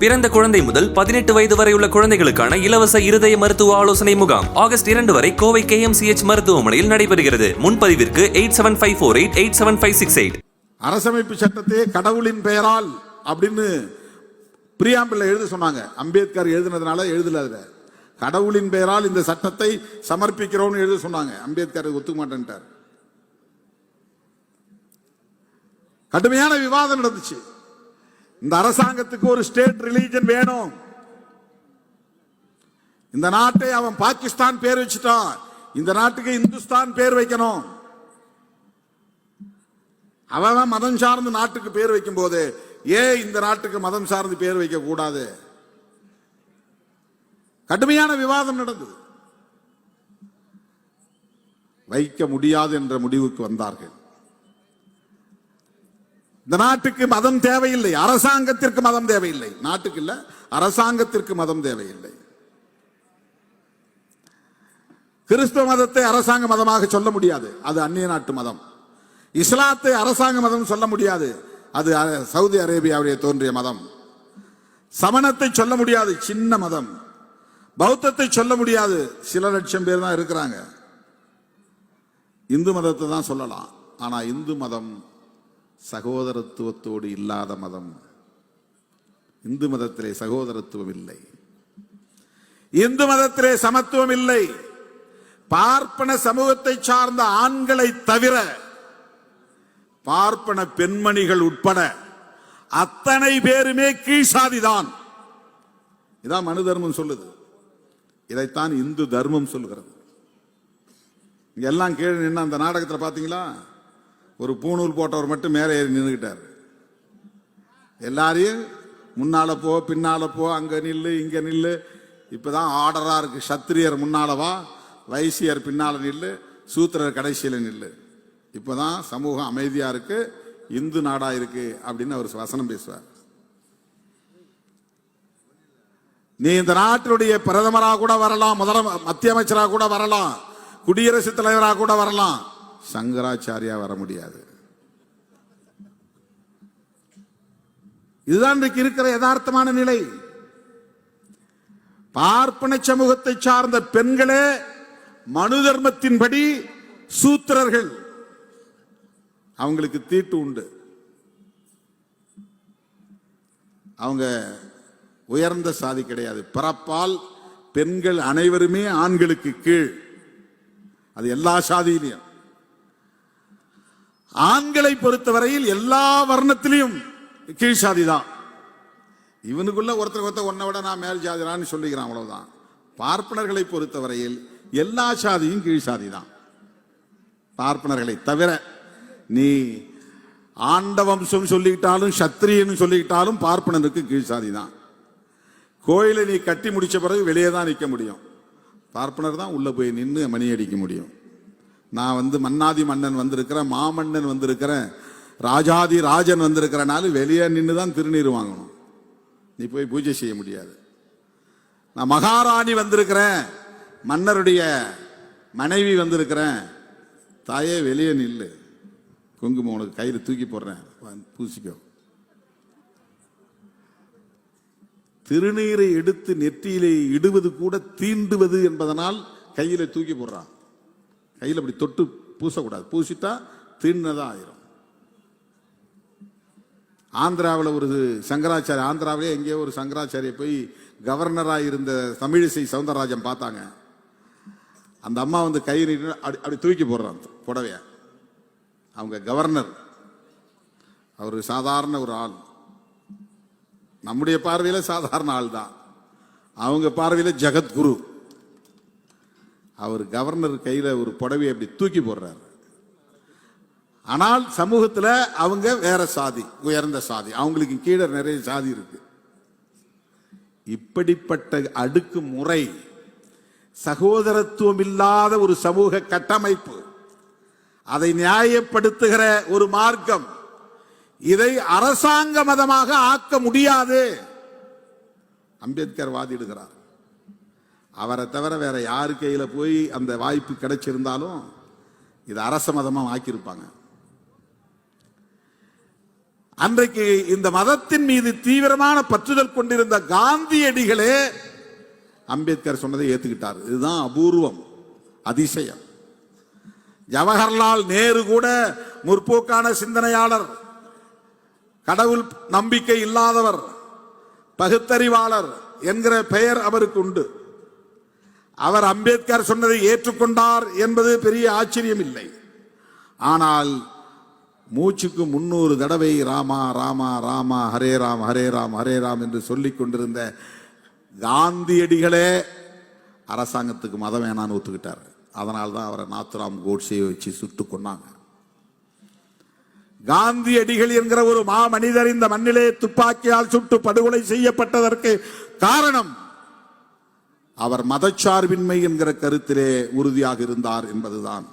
பிறந்த குழந்தை முதல் பதினெட்டு வயது வரை உள்ள குழந்தைகளுக்கான இலவச இருதய மருத்துவ ஆலோசனை முகாம் ஆகஸ்ட் இரண்டு வரை கோவை கேஎம்சிஎச் மருத்துவமனையில் நடைபெறுகிறது. முன்பதிவிற்கு eight seven five four eight eight seven five six eight. அரசமைப்பு சட்டத்தையே கடவுளின் பெயரால் அப்படின்னு பிரியாம்பிள் எழுத சொன்னாங்க. அம்பேத்கர் எழுதுனதுனால எழுதல அதுல. கடவுளின் பெயரால் இந்த சட்டத்தை சமர்ப்பிக்கிறோம்னு எழுத சொன்னாங்க. அம்பேத்கர் ஒத்துக்க மாட்டேன்ட்டார். கடுமையான விவாதம் நடந்துச்சு. இந்த அரசாங்கத்துக்கு ஒரு ஸ்டேட் ரிலீஜன் வேணும். இந்த நாட்டை அவன் பாகிஸ்தான் பேர் வச்சுட்டான். இந்த நாட்டுக்கு இந்துஸ்தான் பேர் வைக்கணும். அவன் மதம் சார்ந்து நாட்டுக்கு பேர் வைக்கும் போது ஏன் இந்த நாட்டுக்கு மதம் சார்ந்து பேர் வைக்க கூடாது கடுமையான விவாதம் நடந்தது. வைக்க முடியாது என்ற முடிவுக்கு வந்தார்கள். இந்த நாட்டுக்கு மதம் தேவையில்லை. அரசாங்கத்திற்கு மதம் தேவையில்லை. நாட்டுக்கு இல்ல அரசாங்கத்திற்கு மதம் தேவையில்லை. கிறிஸ்துவ மதத்தை அரசாங்க மதமாக சொல்ல முடியாது. அது அந்நிய நாட்டு மதம். இஸ்லாத்தை அரசாங்க மதம் சொல்ல முடியாது. அது சவுதி அரேபியாவுடைய தோன்றிய மதம். சமணத்தை சொல்ல முடியாது. சின்ன மதம். பௌத்தத்தை சொல்ல முடியாது. சில லட்சம் பேர் தான் இருக்கிறாங்க. இந்து மதத்தை தான் சொல்லலாம். ஆனா இந்து மதம் சகோதரத்துவத்தோடு இல்லாத மதம். இந்து மதத்திலே சகோதரத்துவம் இல்லை இந்து மதத்திலே சமத்துவம் இல்லை பார்ப்பன சமூகத்தை சார்ந்த ஆண்களை தவிர பார்ப்பன பெண்மணிகள் உட்பட அத்தனை பேருமே கீழ்சாதிதான். இதான் மனு தர்மம் சொல்லுது. இதைத்தான் இந்து தர்மம் சொல்லுகிறது இங்க எல்லாம் கீழே நின்று அந்த நாடகத்தில் பார்த்தீங்களா? ஒரு பூணூல் போட்டவர் மட்டும் மேலே ஏறி நின்றுக்கிட்டார் எல்லாரையும் முன்னால போ பின்னால போ அங்க நில்லு இங்க நில்லு. இப்பதான் ஆர்டரா இருக்கு. சத்திரியர் முன்னாலவா வைசியர் பின்னால நில்லு சூத்திரர் கடைசியில நில்லு. இப்பதான் சமூகம் அமைதியா இருக்கு இந்து நாடா இருக்கு அப்படின்னு அவர் வசனம் பேசுவார். நீ இந்த நாட்டினுடைய பிரதமராக கூட வரலாம் முதல மத்திய அமைச்சராக கூட வரலாம் குடியரசுத் தலைவராக கூட வரலாம். சங்கராச்சாரியா வர முடியாது. இதுதான் இன்றைக்கு இருக்கிற யதார்த்தமான நிலை. பார்ப்பன சமூகத்தை சார்ந்த பெண்களே மனு தர்மத்தின்படி சூத்திரர்கள். அவங்களுக்கு தீட்டு உண்டு. அவங்க உயர்ந்த சாதி கிடையாது. பிறப்பால் பெண்கள் அனைவருமே ஆண்களுக்கு கீழ். அது எல்லா சாதியிலையும். ஆண்களை பொறுத்தவரையில் எல்லா வர்ணத்திலையும் கீழ் சாதி தான். இவனுக்குள்ள ஒருத்தர் ஒருத்தர் ஒன்னை விட நான் மேல் ஜாதிரான்னு சொல்லிக்கிறான் அவ்வளவுதான். பார்ப்பனர்களை பொறுத்தவரையில் எல்லா சாதியும் கீழ் சாதி தான். பார்ப்பனர்களை தவிர நீ ஆண்ட வம்சம் சொல்லிக்கிட்டாலும் சத்திரியன்னு சொல்லிக்கிட்டாலும் பார்ப்பனருக்கு கீழ் சாதி தான். கோயிலை நீ கட்டி முடிச்ச பிறகு வெளியே தான் நிற்க முடியும். பார்ப்பனர் தான் உள்ள போய் நின்று மணி அடிக்க முடியும். நான் வந்து மன்னாதி மன்னன் வந்திருக்கிறேன் மாமன்னன் வந்திருக்கிறேன் ராஜாதி ராஜன் வந்திருக்கிறனால வெளியே நின்று தான் திருநீர் வாங்கணும். நீ போய் பூஜை செய்ய முடியாது. நான் மகாராணி வந்திருக்கிறேன் மன்னருடைய மனைவி வந்திருக்கிறேன் தாயே வெளியே நில்லு. குங்குமம் உனக்கு கையில் தூக்கி போடுறேன் பூசிக்கோ. திருநீரை எடுத்து நெற்றியிலே இடுவது கூட தீண்டுவது என்பதனால் கையில தூக்கி போடுறான். கையில் அப்படி தொட்டு பூசக்கூடாது. பூசிட்டா தீண்டதா ஆயிரும். ஆந்திராவில் ஒரு சங்கராச்சாரிய ஆந்திராவிலே எங்கேயோ ஒரு சங்கராச்சாரியை போய் கவர்னராக இருந்த தமிழிசை சவுந்தரராஜன் பார்த்தாங்க. அந்த அம்மா வந்து கை நீட்டு அப்படி அப்படி தூக்கி போடுறான் புடவைய. அவங்க கவர்னர். அவர் சாதாரண ஒரு ஆள். நம்முடைய பார்வையில் சாதாரண ஆள் தான் அவங்க பார்வையில் ஜெகத்குரு. அவர் கவர்னர் கையில் ஒரு புடவையை அப்படி தூக்கி போடுறாரு. ஆனால் சமூகத்தில் அவங்க வேற சாதி உயர்ந்த சாதி. அவங்களுக்கு கீழே நிறைய சாதி இருக்கு. இப்படிப்பட்ட அடுக்கு முறை சகோதரத்துவம் இல்லாத ஒரு சமூக கட்டமைப்பு அதை நியாயப்படுத்துகிற ஒரு மார்க்கம் இதை அரசாங்க மதமாக ஆக்க முடியாது. அம்பேத்கர் வாதிடுகிறார். அவரை தவிர வேற யாரு கையில் போய் அந்த வாய்ப்பு கிடைச்சிருந்தாலும் இது அரச மதமாக ஆக்கியிருப்பாங்க அன்றைக்கு இந்த மதத்தின் மீது தீவிரமான பற்றுதல் கொண்டிருந்த காந்தியடிகளே அம்பேத்கர் சொன்னதை ஏத்துக்கிட்டார். இதுதான் அபூர்வம் அதிசயம். ஜவஹர்லால் நேரு கூட முற்போக்கான சிந்தனையாளர் கடவுள் நம்பிக்கை இல்லாதவர் பகுத்தறிவாளர் என்கிற பெயர் அவருக்கு உண்டு. அவர் அம்பேத்கர் சொன்னதை ஏற்றுக்கொண்டார் என்பது பெரிய ஆச்சரியம் இல்லை ஆனால் மூச்சுக்கு முன்னூறு தடவை ராமா ராமா ராமா ஹரே ராம் ஹரே ராம் ஹரே ராம் என்று சொல்லிக் கொண்டிருந்த காந்தியடிகளே அரசாங்கத்துக்கு மதம் வேணான்னு ஒத்துக்கிட்டார் அதனால் தான் அவரை நாத்துராம் கோட்ஸையை வச்சு சுட்டு கொன்னாங்க. காந்தியடிகள் என்கிற ஒரு மாமனிதர் இந்த மண்ணிலே துப்பாக்கியால் சுட்டு படுகொலை செய்யப்பட்டதற்கு காரணம் அவர் மதச்சார்பின்மை என்கிற கருத்திலே உறுதியாக இருந்தார் என்பதுதான்.